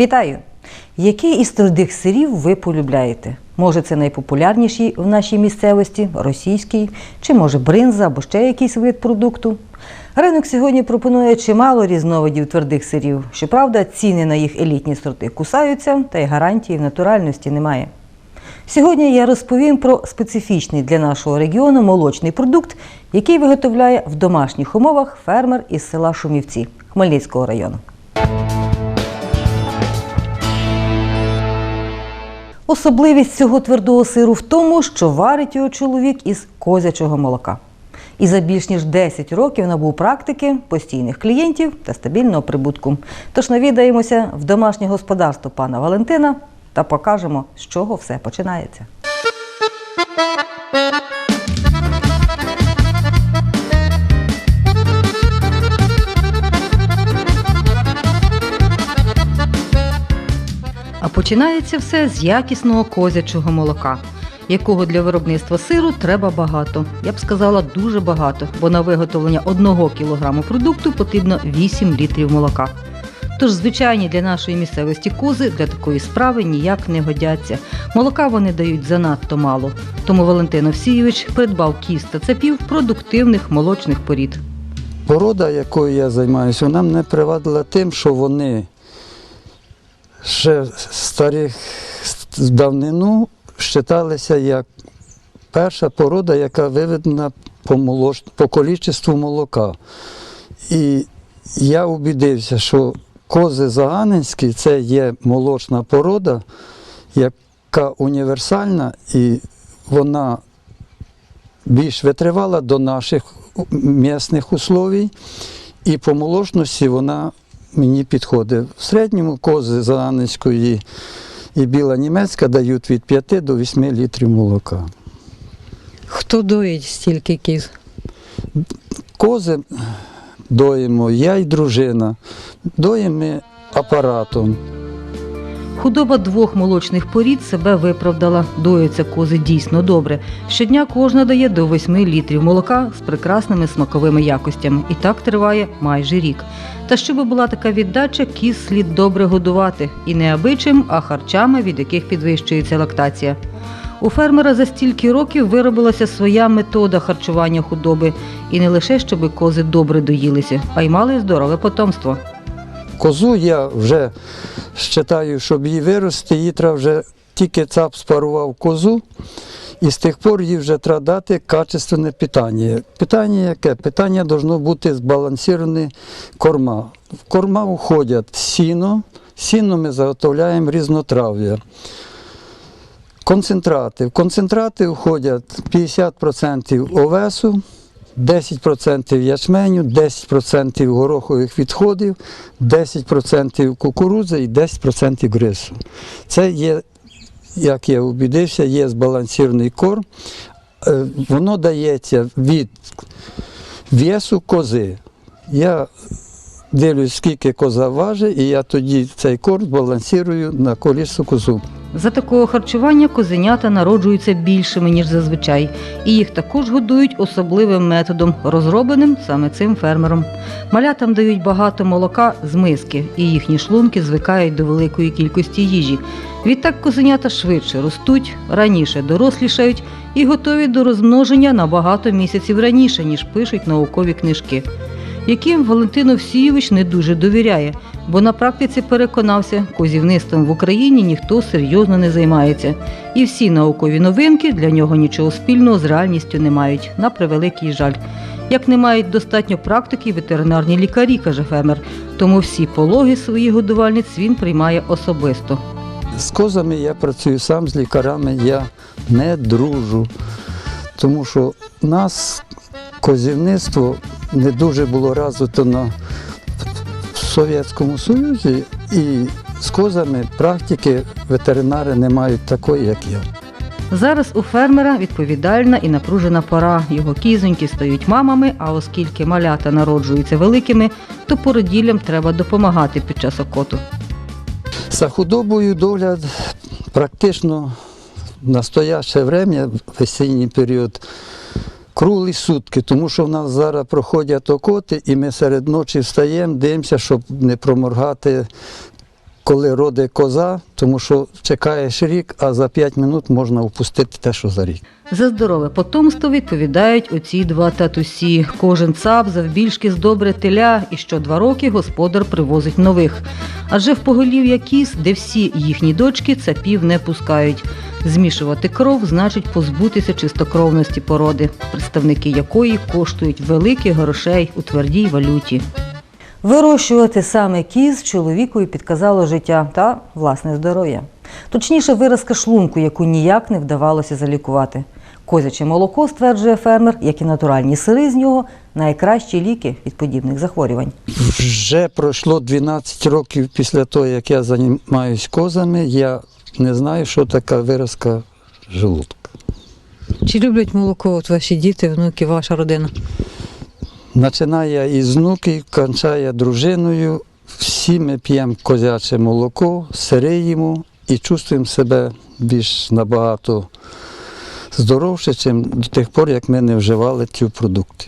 Вітаю! Який із твердих сирів ви полюбляєте? Може, це найпопулярніший в нашій місцевості, російський, чи може бринза або ще якийсь вид продукту? Ринок сьогодні пропонує чимало різновидів твердих сирів. Щоправда, ціни на їх елітні сорти кусаються, та й гарантії в натуральності немає. Сьогодні я розповім про специфічний для нашого регіону молочний продукт, який виготовляє в домашніх умовах фермер із села Шумівці Хмельницького району. Особливість цього твердого сиру в тому, що варить його чоловік із козячого молока. І за більш ніж 10 років набув практики, постійних клієнтів та стабільного прибутку. Тож навідаємося в домашнє господарство пана Валентина та покажемо, з чого все починається. Починається все з якісного козячого молока, якого для виробництва сиру треба багато. Я б сказала дуже багато, бо на виготовлення одного кілограму продукту потрібно 8 літрів молока. Тож звичайні для нашої місцевості кози для такої справи ніяк не годяться. Молока вони дають занадто мало. Тому Валентин Овсійович придбав кіз та цепів продуктивних молочних порід. Порода, якою я займаюся, вона мене привадила тим, що вони ще старих давнину вважалися як перша порода, яка виведена по, молоч... по количеству молока. І я убідився, що кози заганинські це є молочна порода, яка універсальна і вона більш витривала до наших місних условій, і по молочності вона мені підходить. В середньому кози заганинської і біла німецька дають від 5 до 8 літрів молока. Хто доїть стільки кіз? Кози доїмо, я і дружина, доїмо апаратом. Худоба двох молочних порід себе виправдала. Доїться кози дійсно добре. Щодня кожна дає до 8 літрів молока з прекрасними смаковими якостями. І так триває майже рік. Та щоб була така віддача, кіз слід добре годувати. І не абичим, а харчами, від яких підвищується лактація. У фермера за стільки років виробилася своя метода харчування худоби. І не лише, щоб кози добре доїлися, а й мали здорове потомство. Козу я вже вважаю, щоб її вирости, її треба вже тільки цап спарував козу, і з тих пор їй вже треба дати качественне питання. Питання яке? Питання повинно бути збалансоване корма. В корма входять сіно, сіно ми заготовляємо різнотрав'я. Концентрати. В концентрати входять 50% овесу, 10% ячменю, 10% горохових відходів, 10% кукурудзи і 10% грису. Це є, як я убідився, є збалансований корм. Е, Воно дається від весу кози. Я дивлюсь, скільки коза важить, і я тоді цей корм балансирую на колісу козу. За такого харчування козенята народжуються більшими, ніж зазвичай, і їх також годують особливим методом, розробленим саме цим фермером. Малятам дають багато молока з миски, і їхні шлунки звикають до великої кількості їжі. Відтак козенята швидше ростуть, раніше дорослішають і готові до розмноження на багато місяців раніше, ніж пишуть наукові книжки яким Валентин Овсійович не дуже довіряє, бо на практиці переконався, козівництвом в Україні ніхто серйозно не займається, і всі наукові новинки для нього нічого спільного з реальністю не мають, на превеликий жаль. Як не мають достатньо практики ветеринарні лікарі, каже фермер, тому всі пологи своїх годувальниць він приймає особисто. З козами я працюю сам, з лікарями я не дружу, тому що нас козівництво не дуже було розвито на Совєтському Союзі, і з козами практики ветеринари не мають такої, як я. Зараз у фермера відповідальна і напружена пора. Його кізоньки стають мамами, а оскільки малята народжуються великими, то породіллям треба допомагати під час окоту. За худобою догляд практично в настояще время, в осінній період, круглі сутки, тому що в нас зараз проходять окоти, і ми серед ночі встаємо, дивимося, щоб не проморгати коли роде коза, тому що чекаєш рік, а за 5 минут можна впустити те, що за рік. За здорове потомство відповідають оці два татусі. Кожен цап завбільшки здобре теля, і що два роки господар привозить нових. Адже в поголів'я кіз, де всі їхні дочки цапів не пускають. Змішувати кров значить позбутися чистокровності породи, представники якої коштують великих грошей у твердій валюті. Вирощувати саме кіз чоловікові підказало життя та власне здоров'я. Точніше, виразка шлунку, яку ніяк не вдавалося залікувати. Козяче молоко, стверджує фермер, як і натуральні сири з нього найкращі ліки від подібних захворювань. Вже пройшло 12 років після того, як я займаюся козами, я не знаю, що така виразка желудка. Чи люблять молоко от ваші діти, внуки, ваша родина? Починає із внуків, кончає дружиною. Всі ми п'ємо козяче молоко, сири їмо і чувствуємо себе більш набагато здоровше, ніж до тих пор, як ми не вживали ці продукти.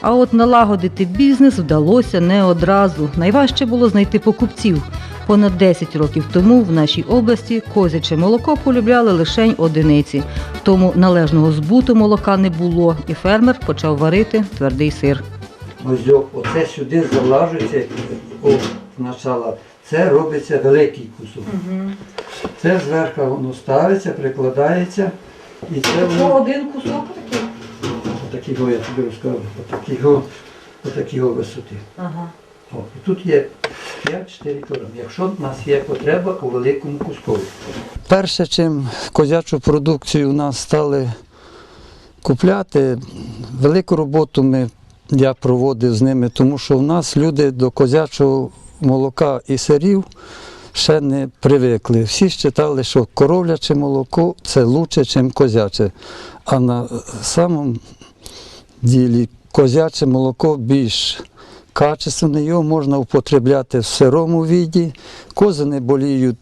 А от налагодити бізнес вдалося не одразу. Найважче було знайти покупців. Понад 10 років тому в нашій області козяче молоко полюбляли лише одиниці. Тому належного збуту молока не було, і фермер почав варити твердий сир. Ось оце сюди залажується, о, спочатку. Це робиться великий кусок. Це зверху воно ставиться, прикладається. І це воно один кусок такий. отакого, я тобі розкажу, отакого, отакого висоти. Ага. О, і тут є 5-4 кг, якщо в нас є потреба у великому кускові. Перше, чим козячу продукцію у нас стали купляти, велику роботу ми, я проводив з ними, тому що в нас люди до козячого молока і сирів ще не привикли. Всі вважали, що коровляче молоко це краще, ніж козяче. А на самому ділі козяче молоко більш качественне, його можна употребляти в сирому віді. Кози не боліють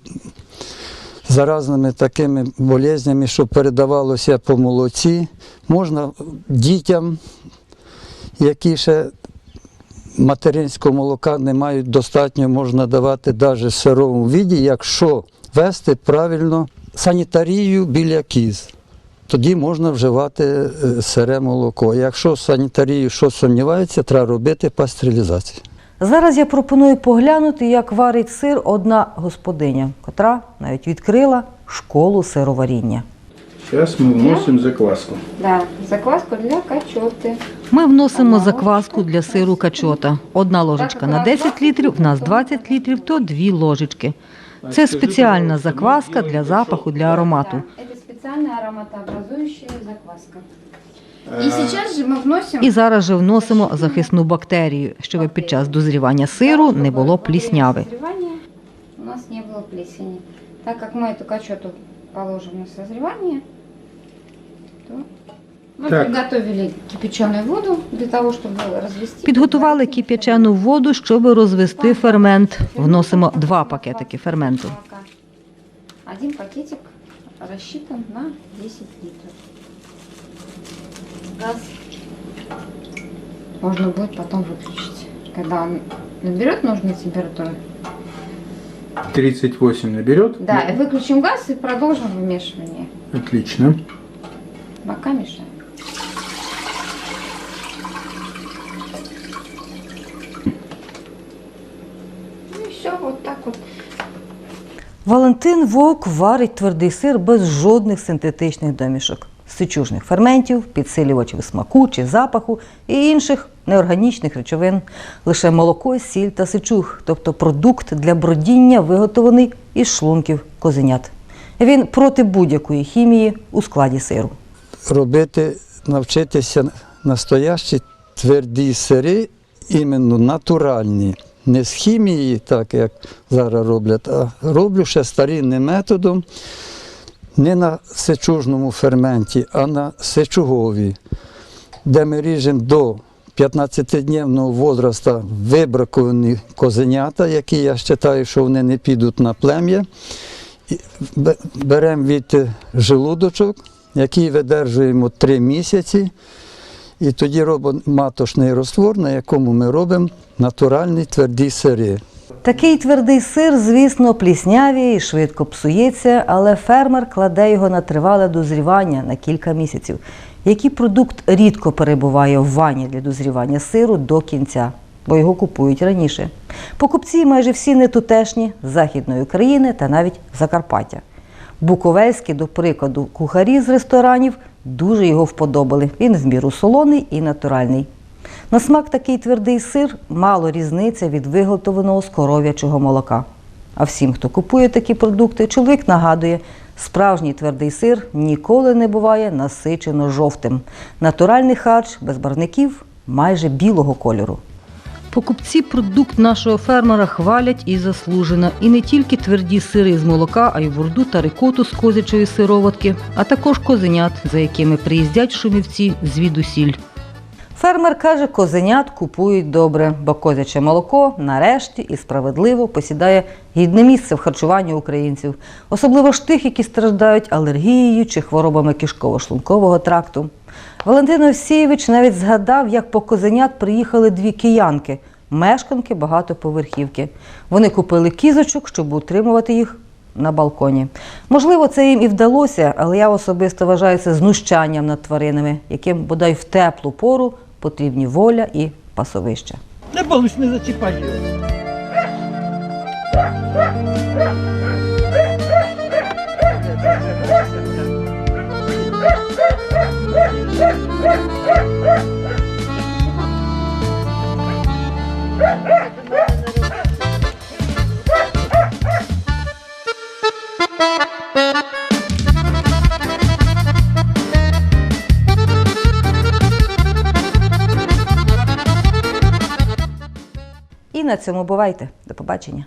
заразними такими болезнями, що передавалося по молоці. Можна дітям, які ще материнського молока не мають достатньо, можна давати навіть в сирому віді, якщо вести правильно санітарію біля кіз. Тоді можна вживати е, сире молоко. Якщо санітарію щось сумнівається, треба робити пастерилізацію. Зараз я пропоную поглянути, як варить сир одна господиня, котра навіть відкрила школу сироваріння. Сейчас мы вносим закваску. Да, закваску для качоты. Ми вносимо закваску для сиру качота. Одна ложечка на 10 літрів, в нас 20 літрів, то дві ложечки. Це спеціальна закваска для запаху, для аромату Да, это специальная ароматообразующая закваска. И сейчас же мы вносим... І зараз же вносимо захисну бактерію, щоб під час дозрівання сиру не було плісняви. Созревания У нас не было плесени. Так как мы эту качоту положим на созревание, то мы Так. приготовили кипяченую воду для того, чтобы развести. Підготували кип'ячену воду, щоб розвести фермент. Вносимо два пакетики ферменту. Молока. Один пакетик рассчитан на 10 литров. Газ можно будет потом выключить, когда он наберет нужную температуру. 38 наберет? Да, и выключим газ и продолжим вымешивание. Отлично. Пока мешаем. Валентин Вовк варить твердий сир без жодних синтетичних домішок, сичужних ферментів, підсилювачів смаку чи запаху і інших неорганічних речовин. Лише молоко, сіль та сичуг, тобто продукт для бродіння, виготовлений із шлунків козенят. Він проти будь-якої хімії у складі сиру. робити, навчитися настоящі тверді сири, іменно натуральні. Не з хімії, так як зараз роблять, а роблю ще старинним методом, не на сечужному ферменті, а на сечугові, де ми ріжемо до 15-дневного возраста вибраковані козенята, які я вважаю, що вони не підуть на плем'я. Беремо від желудочок, який видержуємо 3 місяці, і тоді робимо маточний розтвор, на якому ми робимо натуральні тверді сири. Такий твердий сир, звісно, пліснявіє і швидко псується, але фермер кладе його на тривале дозрівання на кілька місяців. Який продукт рідко перебуває в ванні для дозрівання сиру до кінця, бо його купують раніше. Покупці майже всі не тутешні з Західної України та навіть Закарпаття. Буковельські, до прикладу, кухарі з ресторанів дуже його вподобали. Він в міру солоний і натуральний. На смак такий твердий сир мало різниця від виготовленого з коров'ячого молока. А всім, хто купує такі продукти, чоловік нагадує, справжній твердий сир ніколи не буває насичено жовтим. Натуральний харч без барників майже білого кольору. Покупці продукт нашого фермера хвалять і заслужено. І не тільки тверді сири з молока, а й бурду та рикоту з козячої сироватки, а також козенят, за якими приїздять шумівці звідусіль. Фермер каже, козенят купують добре, бо козяче молоко нарешті і справедливо посідає гідне місце в харчуванні українців, особливо ж тих, які страждають алергією чи хворобами кишково-шлункового тракту. Валентин Овсієвич навіть згадав, як по козенят приїхали дві киянки, мешканки багатоповерхівки. Вони купили кізочок, щоб утримувати їх на балконі. Можливо, це їм і вдалося, але я особисто вважаю це знущанням над тваринами, яким бодай в теплу пору потрібні воля і пасовища. Не балусь, не зачіпай його. І на цьому бувайте. До побачення.